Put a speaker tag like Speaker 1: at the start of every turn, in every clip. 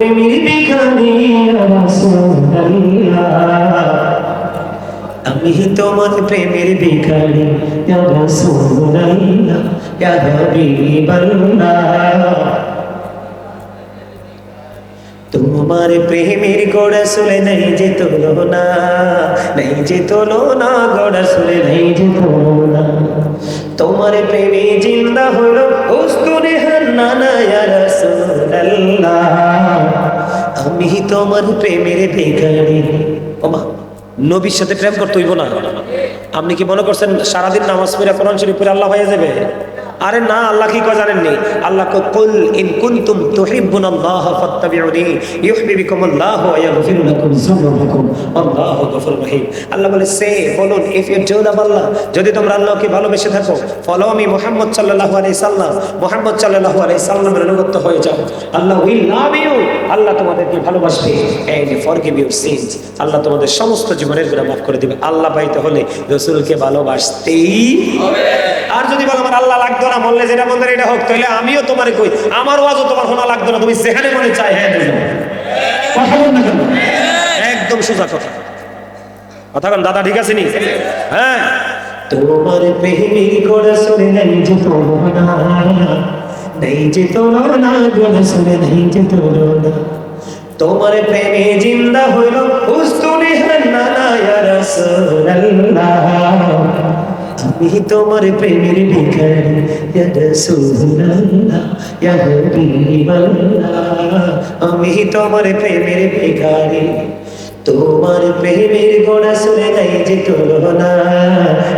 Speaker 1: প্রেমের ভিখারি রাসূলুল্লাহ আমি তোমার প্রেমের ভিখারি ইয়া রাসূলুল্লাহ ইয়া হাবিবাল্লাহ তোমার প্রেমের গোড়া সুলে নেই যে তোলো না নেই যে তোলো না গোড়া সুলে নেই যে তোলো না তোমার প্রেমে জিন্দা হলো উস্তুরে না রাসূলুল্লাহ, আমি তোমার প্রেমের ভিখারি। ওমা, নবীর সাথে প্রেম করতে হইব না। আপনি কি মনে করছেন সারাদিন নামাজ পড়ে কোরআন শরীফ পড়ে আল্লাহ হয়ে যাবে? আরে না, আল্লাহ কি কয় জানেননি? আল্লাহ কুল ইন কুনতুম তুহিব্বুনাল্লাহ ফাত্তাবিউনি ইউহিব্বুকুমুল্লাহ ওয়া ইয়াগফির লাকুম যুনুবাকুম আল্লাহু গফুরুর রহিম। আল্লাহ বলে, সে, বলুন, if you do love Allah, যদি তোমরা আল্লাহকে ভালোবেসে থাকো ফলো মি মুহাম্মদ সাল্লাল্লাহু আলাইহি সাল্লাম, মুহাম্মদ সাল্লাল্লাহু আলাইহি সাল্লামের অনুগত হয়ে যাও। আল্লাহ উইল লাভ ইউ আল্লাহ তোমাদেরকে ভালোবাসবে and forgive your sins Allah তোমাদের সমস্ত জীবনের গুনাহ মাফ করে দিবে। আল্লাহ পাইতে হলে রাসূলকে ভালোবাসতেই হবে। আর যদি বলো আমার আল্লাহ লাগতো না বললে, যেটা বন্ধের এটা হোক। তাহলে আমিও তোমার কই, আমার ওয়াজও তোমার শোনা লাগতো না, তুমি যেখানে মনে চাই হ্যাঁ কথা বল না কেন? একদম সোজা কথা। কথা বল দাদা ঠিক আছে নি? হ্যাঁ। তোমার প্রেমিক গোড়া শুনে নেই যে না। নেই যে তোলো না, গোড়া শুনে নেই যে না। তোমার প্রেমে জিন্দা হইল উস্তুনি হান্না না ইয়া রাসূলুল্লাহ। আমি তোমার প্রেমের ভিখারি ইয়া রাসূলুল্লাহ ইয়া হাবিবাল্লাহ। আমি তোমার প্রেমের ভিখারি, তোমার প্রেমের গোড়া শুনে নাই যে তোলো না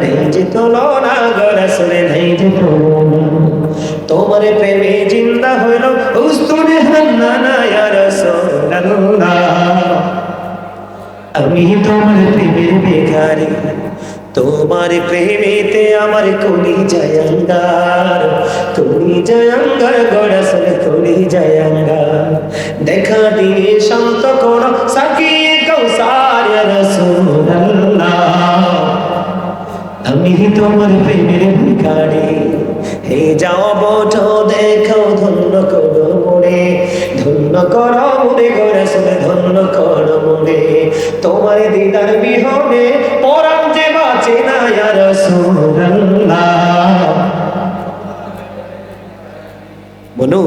Speaker 1: নেই যে তোলো না গোড়া শুনে নাই যে তোলো না তোমার প্রেমে জিন্দা হইল উস্তুনে হান্না না, ইয়া রাসূলুল্লাহ। আমি তোমার প্রেমের বেকারি তোমার প্রেমেতে আমার কলি জয়ঙ্গার কলি জয়ঙ্গার গড়াসলে কলি জয়ঙ্গার দেখা দিয়ে শান্ত করো, সাকিয়ে কৌসার রসুল্লাহ আমি তোমার প্রেমের ভিখারি। হে যাও বটো দেখো ধন্য করো মনে, ধন্য করো মনে শুনে ধন্য করো মনে। তোমার দিদার বিহনে না মনু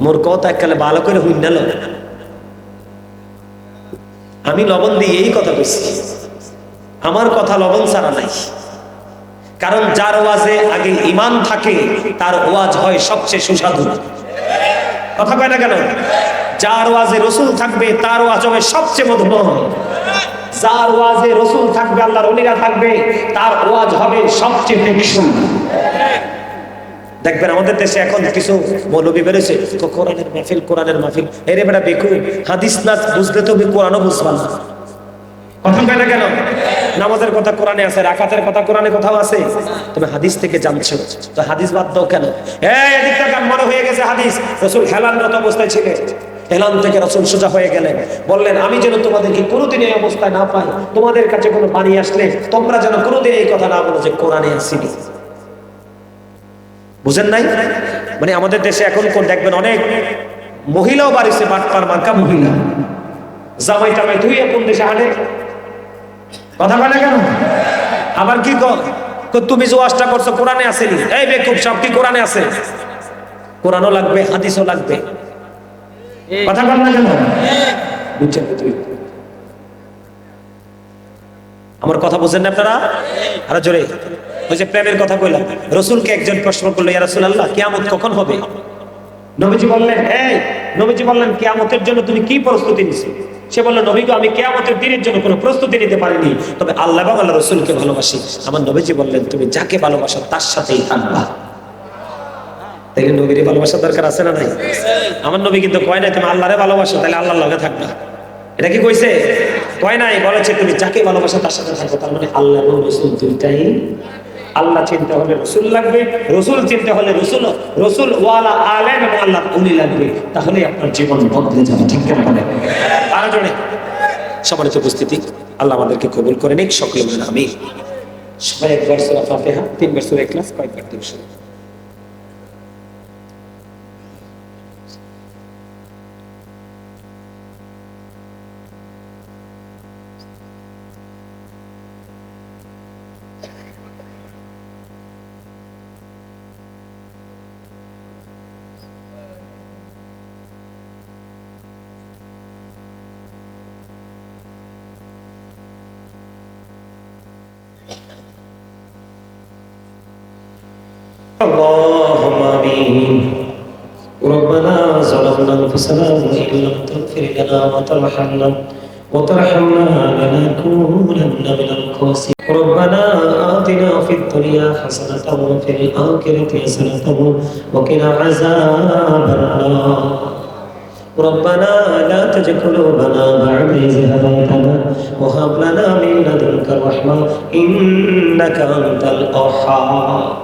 Speaker 1: মোর কথা এককালে ভালো করে হইন না আমি লবণ দিয়ে এই কথা কইছি। আমার কথা লবণ ছাড়া নাই। কারণ যার ওয়াজে আগে ইমান থাকে, তার ওয়াজ হয় সবচেয়ে সুস্বাদু। কথা কয় না কেন? যার ওয়াজে রসুল থাকবে, তার ওয়াজ হবে সবচেয়ে মধুময়। যার ওয়াজে রসুল থাকবে আল্লাহর অলিরা থাকবে তার ওয়াজ হবে সবচেয়ে টেকসই দেখবেন আমাদের দেশে এখন কিছু মৌলবী বেড়েছে তো কোরআনের মাহফিল কোরআনের মাহফিল। এরে বেটা বেকু হাদিস না বুঝলে তো কোরআনও বুঝবা না। কথা কয় না কেন? নামাজের কথা কোরআনে আছে রাকাতের কথা কোরআনে কোথাও আছে। তুমি হাদিস থেকে জানছো তো হাদিস বাদ দাও কেন? এই এদিক থেকে মনে হয়ে গেছে হাদিস। রসুল হেলানরত অবস্থায় ছিলেন। হেলান থেকে রসুল সোজা হয়ে গেলেন। বললেন, আমি যেন তোমাদেরকে কোনোদিন এই অবস্থায় না পাই, তোমাদের কাছে কোনো বাণী আসলে তোমরা যেন কোনোদিন এই কথা না বলো যে কোরআনে আসিনি। বুঝেন নাই? মানে আমাদের দেশে এখন কোন দেখবেন অনেক মহিলাও বাড়িছে বাটপার মার্কা মহিলা। জামাই টামাই তুই কোন দেশে হাঁটে? কথা বলে কেন? আবার কি তুমি যে ওয়াজটা করছ কোরআনে আসেনি। এই বেকুব, সব কি কোরআনে আছে? কোরআনও লাগবে, হাদিসও লাগবে। কথা বল না কেন? বুঝছেন আমার কথা বুঝেন না আপনারা? আরও জোরে। ওই যে প্রেমের কথা কইলাম। রসুলকে একজন প্রশ্ন করল ইয়া রাসূলুল্লাহ কিয়ামত কখন হবে? নবীজি বললেন এই নবীজি বললেন কিয়ামতের জন্য তুমি কি প্রস্তুতি নিছো? সে বলল নবীকে আমি কেয়ামতের দিনের জন্য কোনো প্রস্তুতি নিতে পারিনি। তবে আল্লাহ আল্লাহ রসুলকে ভালোবাসি। আমার নবীজি বললেন তুমি যাকে ভালোবাসো তার সাথেই থাকবা। তাইলে নবীর ভালোবাসার দরকার আছে না নাই? আমার নবী কিন্তু কয় নাই, তুমি আল্লাহরে ভালোবাসো তাহলে আল্লাহর লগে থাকবে। এটা কি কইছে? কয় নাই, বলেছে, তুমি যাকে ভালোবাসো তার সাথে থাকো। তার মানে আল্লাহ রসুল দুইটাই আল্লাহ চিনতে হলে রসুল লাগবে, রসুল চিনতে হলে রসুল রসুল ওয়ালা আলেম এবং আল্লাহ উনি লাগবে। তাহলে আপনার জীবন বদলে যাবে, ঠিক কেন বলে আরও জনে সম্মানিত উপস্থিতি, আল্লাহ আমাদেরকে কবুল করে নিক, সকলে আমি সবাই একবার সুরা ফাতিহা তিনবার সুরা ইখলাস, কয়েকবার তিনশো والسلام إن لم تغفر لنا وترحمنا وترحمنا لنكونن من الخاسرين ربنا آتنا في الدنيا حسنة وفي الآخرة حسنة وقنا عذاب النار ربنا لا تجعل قلوبنا بعد إذ هديتنا وهب لنا من لدنك رحمة إنك أنت الأوحى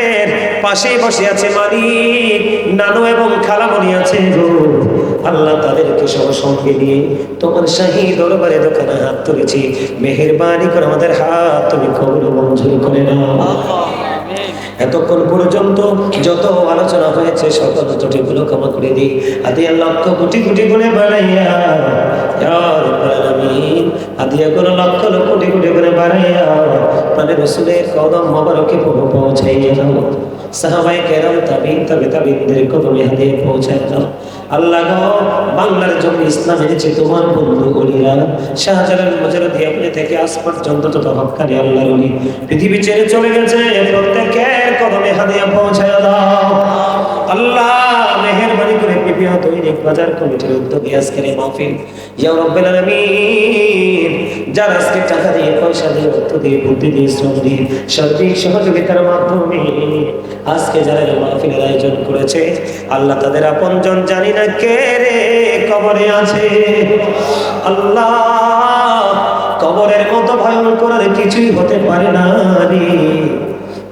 Speaker 1: পাশেই বসে আছে মালিক, নানু এবং খালামণি আছে আল্লাহ তাদেরকে সব সঙ্গে নিয়ে তোমার শাহী দরবারে দোকানে হাত তুলেছি। মেহেরবানি করে আমাদের হাত তুমি কবর মঞ্জুর করে নাও। এতক্ষণ পর্যন্ত যত আলোচনা হয়েছে সকল ত্রুটিগুলো ক্ষমা করে দিই। আদিয়া লক্ষ কোটি কোটি গুণে বাড়াইয়া আদিয়া কোন লক্ষ লক্ষ কোটি কোটি গুণে বাড়াইয়া মানে রসুলের কদম মোবারকে পৌঁছাইয়া যাও সাহাবাই কেরাম তাবিন, তবে তাবিনদের কদমে হাদিয়ে পৌঁছায় যাও আল্লাহ বাংলার জমি ইসলাম এনেছে তোমার বন্ধু অলিরা, শাহজালাল মজরদি আপনি থেকে আজ পর্যন্ত তত হকারি আল্লাহর অলি। পৃথিবী ছেড়ে চলে গেছে, প্রত্যেকের কদমে হাদিয়া পৌঁছায় দৈনিক বাজার কমিটির উদ্যোগে আজকের এই মাহফিল। আলামিন, যারা আজকে টাকা দিয়ে, পয়সা দিয়ে, অর্থ দিয়ে, বুদ্ধি দিয়ে, শ্রম দিয়ে, সার্বিক সহযোগিতার মাধ্যমে আজকে যারা এই মাহফিলের আয়োজন করেছে, আল্লাহ তাদের আপনজন জানি না কে রে কবরে আছে। আল্লাহ, কবরের মতো ভয়ঙ্কর কিছুই হতে পারে না রে।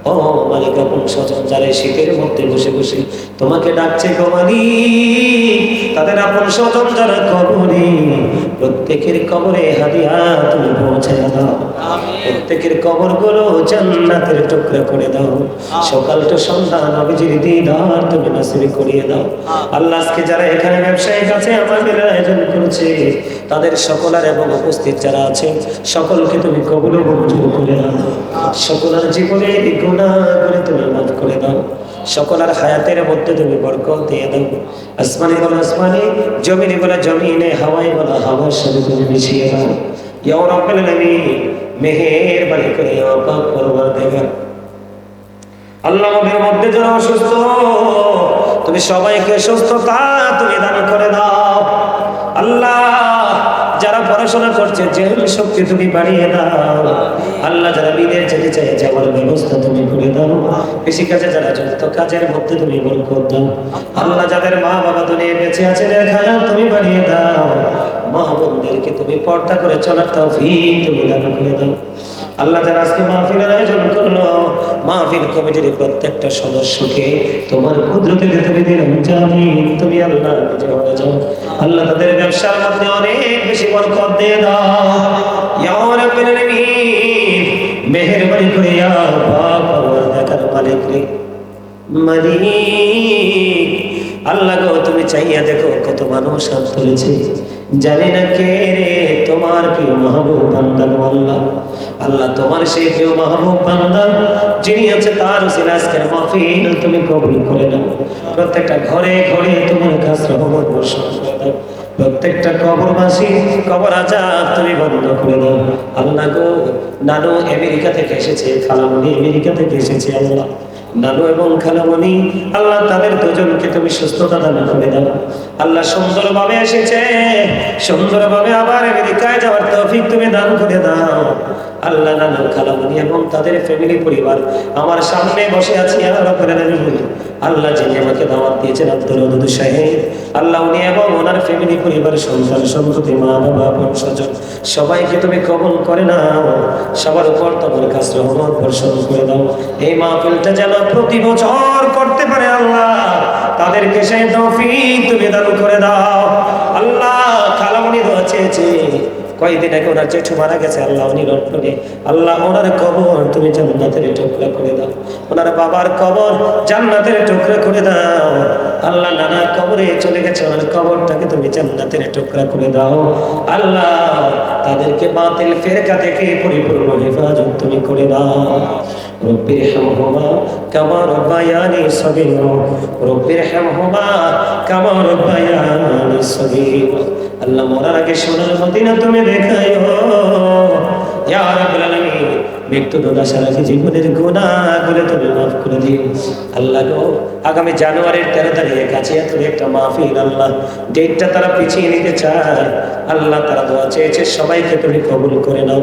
Speaker 1: ও মালিক আপন স্বজন যারা শীতের মধ্যে বসে বসে তোমাকে ডাকছে কমানি তাদের আপন স্বজন যারা কবরে প্রত্যেকের কবরে হাদিয়া তুমি পৌঁছে দাও। প্রত্যেকের কবরগুলো জান্নাতের টুকরা করে দাও। সকাল তো সন্ধ্যা নবীজির দিদার তুমি নাসিব করিয়ে দাও। আল্লাহ আজকে যারা এখানে ব্যবসায়িক কাছে আমাদের আয়োজন করেছে। তাদের সকলের এবং উপস্থিত যারা আছে সকলকে তুমি কবল মঞ্জুর করে দাও। সকলের জীবনে এই গুণা তুমি করে দাও। সকলের হায়াতের মধ্যে তুমি বরকত দিয়ে দাও। আসমানে জমিনে জমিনে হাওয়ার সাথে তুমি মিশিয়ে দাও। রাব্বুল আলামিন করে দেবেন আল্লাহ মধ্যে যারা অসুস্থ, তুমি সবাইকে সুস্থতা তুমি দান করে দাও। আল্লাহ পড়াশোনা করছে, জেল শক্তি তুমি বাড়িয়ে দাও। আল্লাহ যারা বিদেশ যেতে চাই যাওয়ার ব্যবস্থা তুমি করে দাও। কৃষি কাজে যারা যত কাজের মধ্যে তুমি বরকত দাও। আল্লাহ যাদের মা বাবা দুনিয়া বেঁচে আছে দেখা তুমি বাড়িয়ে দাও। মা তুমি পর্দা করে চলার তৌফিক তুমি দান করে দাও। আল্লাহ যারা আজকে মাহফিলের আয়োজন করল। মাহফিল কমিটির প্রত্যেকটা সদস্যকে তোমার কুদরতে তুমি দিলাম জানি তুমি আল্লাহ নিজে হয়ে যাও আল্লাহ তাদের ব্যবসার মধ্যে অনেক বেশি বরকত দিয়ে দাও। মেহেরবানি করে দেখার মালিক রে। মালিক, আল্লাহ গো, তুমি চাইয়া দেখো কত মানুষ হাত তুলেছে। জানি না কে রে তোমার প্রিয় মাহবুব বান্দা গো আল্লাহ। আল্লাহ তোমার সেই প্রিয় মাহবুব বান্দা, যিনি আছে তার উসিলা আজকের মাহফিল, তুমি কবুল করে নাও। প্রত্যেকটা ঘরে ঘরে তোমার কাছে রহমত বর্ষণ করে প্রত্যেকটা কবরবাসী, কবর আজাব তুমি বন্ধ করে দাও। আল্লাহ গো, নানু আমেরিকা থেকে এসেছে খালামণি আমেরিকা থেকে এসেছে, আল্লাহ। নানু এবং খালামণি, আল্লাহ তাদের দুজনকে তুমি সুস্থতা দান করে দাও। আল্লাহ সুন্দরভাবে এসেছে, সুন্দরভাবে আবার আমেরিকায় যাওয়ার তৌফিক তুমি দান করে দাও। আল্লাহ নানু খালামণি এবং তাদের ফ্যামিলি পরিবার, আমার সামনে বসে আছি, আল্লাহ আল্লাহ যিনি আমাকে দাওয়াত দিয়েছেন আব্দুল ওদুদ সাহেব আল্লাহ উনি এবং ওনার ফ্যামিলি পরিবার সন্তান সন্ততি মা, বাবা, বোন, স্বজন, সবাইকে তুমি কবল করে নাও। সবার উপর তোমার কাছ রহমত বর্ষণ করে দাও। এই মাহফিলটা যেন প্রতি বছর করতে পারে আল্লাহ, তাদেরকে সেই তৌফিক তুমি দান করে দাও। আল্লাহ খালামণি দোয়া চেয়েছে। কয়েকদিন আগে ওনার জেঠু মারা গেছে, আল্লাহ উনি করে। আল্লাহ ওনার কবর তুমি জান্নাতের টুকরা করে দাও। ওনার বাবার কবর জান্নাতের টুকরা করে দাও। আল্লাহ নানা কবরে চলে গেছে আমার কবরটাকে তুমি জান্নাতের টুকরা করে দাও আল্লাহ তাদেরকে বাতিল ফেরকা থেকে পরিপূর্ণ হেফাজত তুমি করে দাও رب ارحمهما كما ربياني صغيرا رب ارحمهما كما ربياني صغيرا আল্লাহ মরার আগে সোনার মদিনা তুমি দেখায়ো ইয়া রাব্বুল আলামিন তুমি মাফ করে আল্লাহ গো আগামী জানুয়ারির তেরো তারিখে কাছে তুমি একটা মাহফিল আল্লাহ ডেটটা তারা পিছিয়ে নিতে চায়। আল্লাহ তারা দোয়া চেয়েছে সবাইকে তুমি কবুল করে নাও।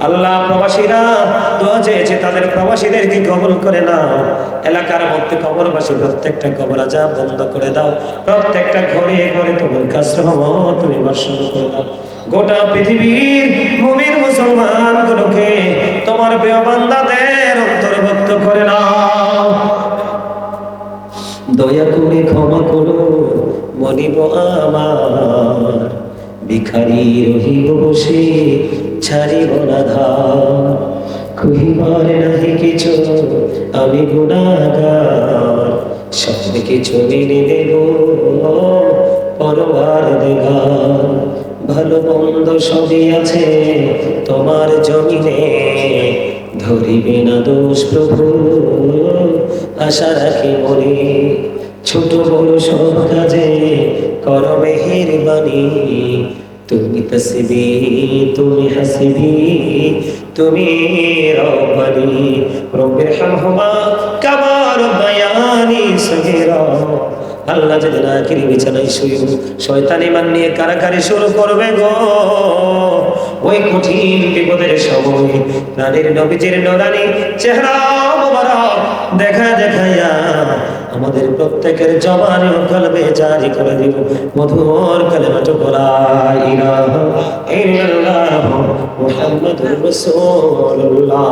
Speaker 1: আল্লাহ প্রবাসীরা দোয়া চেয়েছে তাদের প্রবাসীদেরকে কবুল করে নাও। এলাকার মধ্যে কবরবাসী প্রত্যেকটা কবর আজা বন্ধ করে দাও। প্রত্যেকটা ঘরে ঘরে তোমার কাছে তুমি বর্ষণ করে দাও। গোটা পৃথিবীর মুসলমান গুলোকে তোমার প্রিয় অন্তর্ভুক্ত করে নাও। দয়া করে ক্ষমা করো মনিব আমার। ভিখারি রহিব বসে, ছাড়িব না ধার। কহিবার নাহি কিছু, আমি গুণাগার। সব কিছু মেনে নেব পরবার দেগার। ভালো মন্দ সবই আছে। তোমার জমিনে ধরিবে না দোষ প্রভু। আশা রাখি মনে ছোট বড় সব কাজে কর মেহের বাণী তুমি তসবি, তুমি হাসিবি, তুমি রব্বানি। রব্বির হামহুমা কামা রব্বায়ানি সগীরা। আল্লাহ যদি না কিরি বিছানায় শুয়ে শয়তানি মান নিয়ে কারাকারি শুরু করবে গো। ওই কঠিন বিপদের সময় রানীর নবীজির নোরানি চেহারা দেখা দেখাইয়া আমাদের প্রত্যেকের জবানে কলবে জারি করে দিব। মধুর কলমাটো বলা ইলাহা ইল্লাল্লাহ মুহাম্মাদুর রাসূলুল্লাহ।